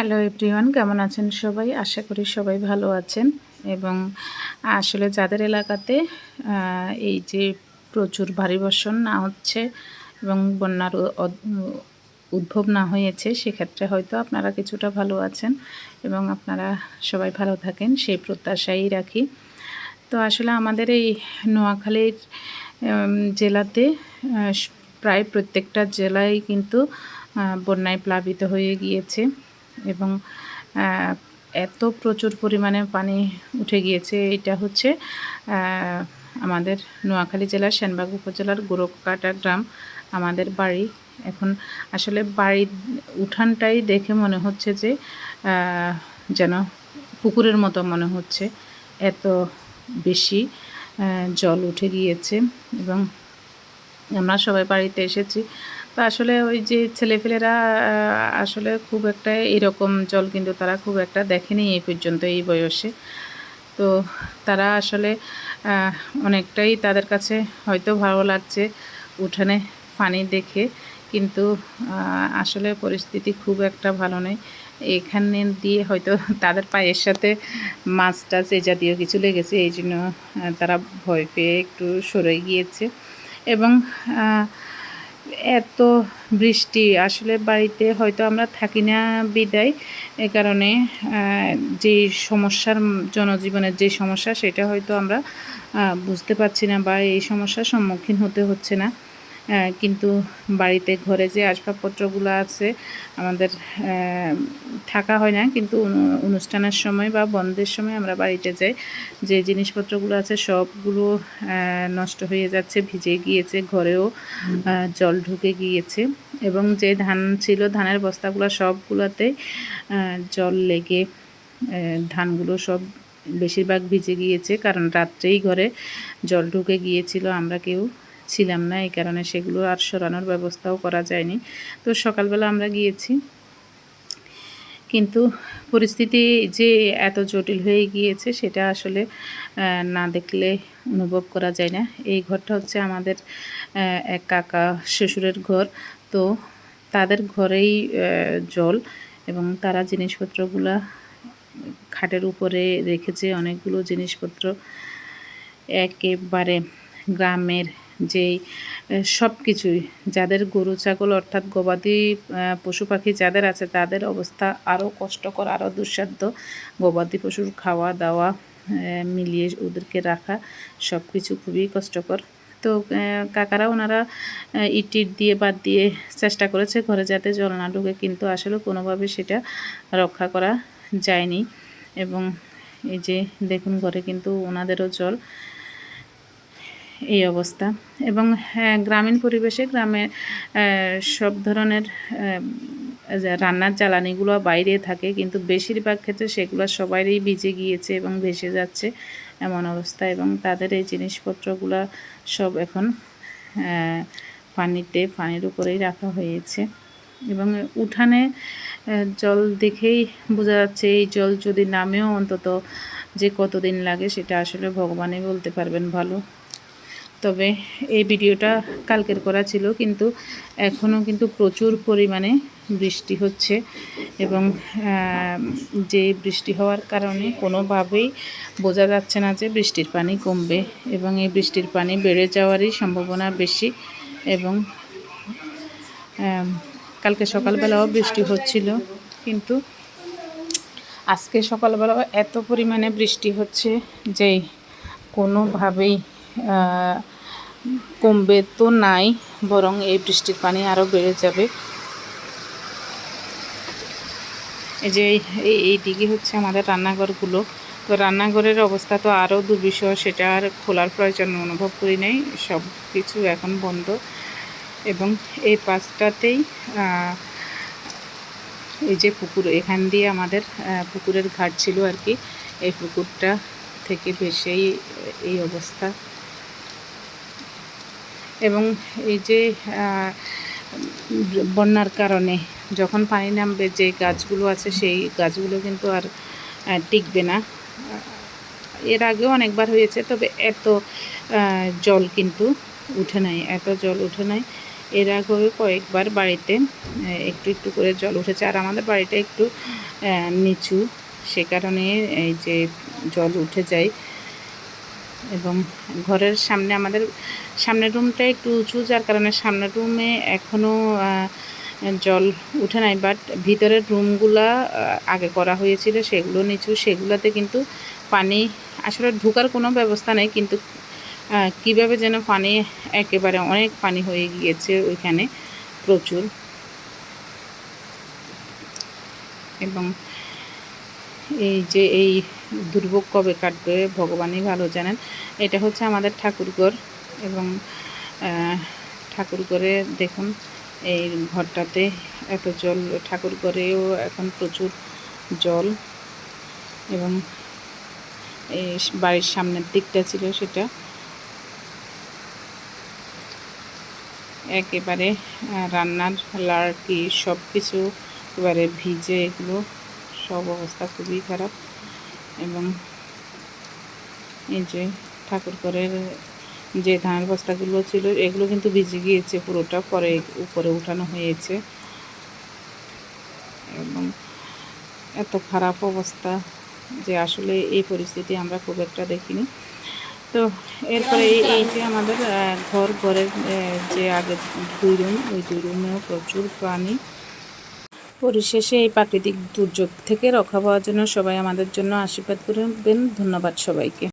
Hello everyone কেমন আছেন সবাই? আশা করি সবাই ভালো আছেন। এবং আসলে যাদের এলাকাতে এই যে প্রচুর ভারী বর্ষণ না হচ্ছে এবং বন্যার উদ্ভব না হয়েছে, সেক্ষেত্রে হয়তো আপনারা কিছুটা ভালো আছেন এবং আপনারা সবাই ভালো থাকেন, সেই প্রত্যাশাই রাখি। তো আসলে আমাদের এই নোয়াখালীর জেলাতে প্রায় প্রত্যেকটা জেলায় কিন্তু বন্যায় প্লাবিত হয়ে গিয়েছে। এবং এত প্রচুর পরিমাণে পানি উঠে গিয়েছে। এটা হচ্ছে আমাদের নোয়াখালী জেলার সেনবাগ উপজেলার গোরকাটা গ্রাম, আমাদের বাড়ি। এখন আসলে বাড়ির উঠানটাই দেখে মনে হচ্ছে যে যেন পুকুরের মতো মনে হচ্ছে। এত বেশি জল উঠে গিয়েছে এবং আমরা সবাই বাড়িতে এসেছি। তো আসলে ওই যে ছেলেপেলেরা আসলে খুব একটা এরকম জল কিন্তু তারা খুব একটা দেখেনি এই পর্যন্ত এই বয়সে। তো তারা আসলে অনেকটাই তাদের কাছে হয়তো ভালো লাগছে উঠানে পানি দেখে, কিন্তু আসলে পরিস্থিতি খুব একটা ভালো নেই। এখানে দিয়ে হয়তো তাদের পায়ের সাথে মাছ টাছ এই জাতীয় কিছু লেগেছে, এই জন্য তারা ভয় পেয়ে একটু সরে গিয়েছে। এবং এত বৃষ্টি, আসলে বাড়িতে হয়তো আমরা থাকি না বিদায়। এ কারণে যে সমস্যার জনজীবনের যে সমস্যা, সেটা হয়তো আমরা বুঝতে পারছি না বা এই সমস্যার সম্মুখীন হতে হচ্ছে না। কিন্তু বাড়িতে ঘরে যে আসবাবপত্রগুলো আছে, আমাদের থাকা হয় না। কিন্তু অনুষ্ঠানের সময় বা বন্ধের সময় আমরা বাড়িতে যাই। যে জিনিসপত্রগুলো আছে, সবগুলো নষ্ট হয়ে যাচ্ছে, ভিজে গিয়েছে ঘরেও জল ঢুকে গিয়েছে। এবং যে ধান ছিল, ধানের বস্তাগুলো সবগুলোতেই জল লেগে ধানগুলো সব বেশিরভাগ ভিজে গিয়েছে। কারণ রাত্রেই ঘরে জল ঢুকে গিয়েছিল, আমরা কেউ ছিলাম না, এই কারণে সেগুলো আর সরানোর ব্যবস্থাও করা যায়নি। তো সকালবেলা আমরা গিয়েছি। কিন্তু পরিস্থিতি যে এত জটিল হয়ে গিয়েছে, সেটা আসলে না দেখলে অনুভব করা যায় না। এই ঘরটা হচ্ছে আমাদের এক কাকা শ্বশুরের ঘর। তো তাদের ঘরেই জল এবং তারা জিনিসপত্রগুলা খাটের উপরে রেখেছে, অনেকগুলো জিনিসপত্র। একেবারে গ্রামের যেই সব কিছুই যাদের গরু ছাগল অর্থাৎ গবাদি পশু পাখি যাদের আছে তাদের অবস্থা আরও কষ্টকর আরও দুঃসাধ্য। গবাদি পশুর খাওয়া দাওয়া মিলিয়ে ওদেরকে রাখা সব কিছু খুবই কষ্টকর। তো কাকারা ওনারা আহ, ইট দিয়ে বাদ দিয়ে চেষ্টা করেছে ঘরে যাতে জল না ঢুকে কিন্তু আসলে কোনোভাবে সেটা রক্ষা করা যায়নি। এবং এই যে দেখুন ঘরে কিন্তু ওনাদেরও জল এই অবস্থা। এবং হ্যাঁ গ্রামীণ পরিবেশে গ্রামে সব ধরনের রান্নার জ্বালানিগুলো বাইরে থাকে, কিন্তু বেশিরভাগ ক্ষেত্রে সেগুলো সবারই ভিজে গিয়েছে এবং ভেসে যাচ্ছে এমন অবস্থা। এবং তাদের এই জিনিসপত্রগুলো সব এখন পানিতে, পানির উপরেই রাখা হয়েছে। এবং উঠানে জল দেখেই বোঝা যাচ্ছে, এই জল যদি নামেও অন্তত যে কতদিন লাগে, সেটা আসলে ভগবানই বলতে পারবেন ভালো। তবে এই ভিডিওটা কালকের করা ছিল, কিন্তু এখনও কিন্তু প্রচুর পরিমাণে বৃষ্টি হচ্ছে এবং যে বৃষ্টি হওয়ার কারণে কোনোভাবেই বোঝা যাচ্ছে না যে বৃষ্টির পানি কমবে এবং এই বৃষ্টির পানি বেড়ে যাওয়ারই সম্ভাবনা বেশি এবং কালকে সকালবেলাও বৃষ্টি হচ্ছিল, কিন্তু আজকে সকালবেলাও এত পরিমাণে বৃষ্টি হচ্ছে যে কোনোভাবেই কমবে তো নাই বরং এই বৃষ্টির পানি আরও বেড়ে যাবে। এই যে এই- দিকে হচ্ছে আমাদের রান্নাঘরগুলো। তো রান্নাঘরের অবস্থা তো আরও দুর্বিষহ সেটা আর খোলার প্রয়োজন অনুভব করি নাই। সব কিছু এখন বন্ধ। এবং এই পাঁচটাতেই আহ, এই যে পুকুর এখান দিয়ে আমাদের পুকুরের ঘাট ছিল আর কি। এই পুকুরটা থেকে ভেসেই এই অবস্থা। এবং এই যে বন্যার কারণে যখন পানি নামবে, যে গাছগুলো আছে সেই গাছগুলো কিন্তু আর টিকবে না। এর আগেও অনেকবার হয়েছে, তবে এত জল কিন্তু উঠে নাই, এত জল উঠে নাই। এর আগেও কয়েকবার বাড়িতে একটু একটু করে জল উঠেছে, আর আমাদের বাড়িটা একটু নিচু। সে কারণে এই যে জল উঠে যায় এবং ঘরের সামনে আমাদের সামনের রুমটা একটু উঁচু, যার কারণে সামনের রুমে এখনও জল উঠে নাই বাট ভিতরের রুমগুলা আগে করা হয়েছিল, সেগুলো নিচু, সেগুলোতে কিন্তু পানি আসলে ঢোকার কোনো ব্যবস্থা নেই, কিন্তু কীভাবে যেন পানি একেবারে অনেক পানি হয়ে গিয়েছে ওইখানে প্রচুর। এবং এই যে এই দুর্ভোগ কবে কাটবে ভগবানই ভালো জানেন। এটা হচ্ছে আমাদের ঠাকুরঘর এবং ঠাকুরঘরে দেখুন, এই ঘরটাতে এত জল ঠাকুরঘরেও এখন প্রচুর জল এবং এই বাড়ির সামনের দিকটা ছিল সেটা। একেবারে রান্নার লাড়কি সব কিছু একেবারে ভিজে এগুলো সব অবস্থা খুবই খারাপ। এবং এই যে ঠাকুর ঘরের যে ধানের বস্তাগুলো ছিল, এগুলো কিন্তু ভিজে গিয়েছে পুরোটা, পরে উপরে উঠানো হয়েছে। এবং এত খারাপ অবস্থা যে আসলে এই পরিস্থিতি আমরা খুব একটা দেখিনি। তো এরপরে এই যে আমাদের ঘর, ঘরের যে আগে দুই রুম, ওই দুই রুমেও প্রচুর পানি পরিশেষে এই প্রাকৃতিক দুর্যোগ থেকে রক্ষা পাওয়ার জন্য সবাই আমাদের জন্য আশীর্বাদ করবেন। ধন্যবাদ সবাইকে।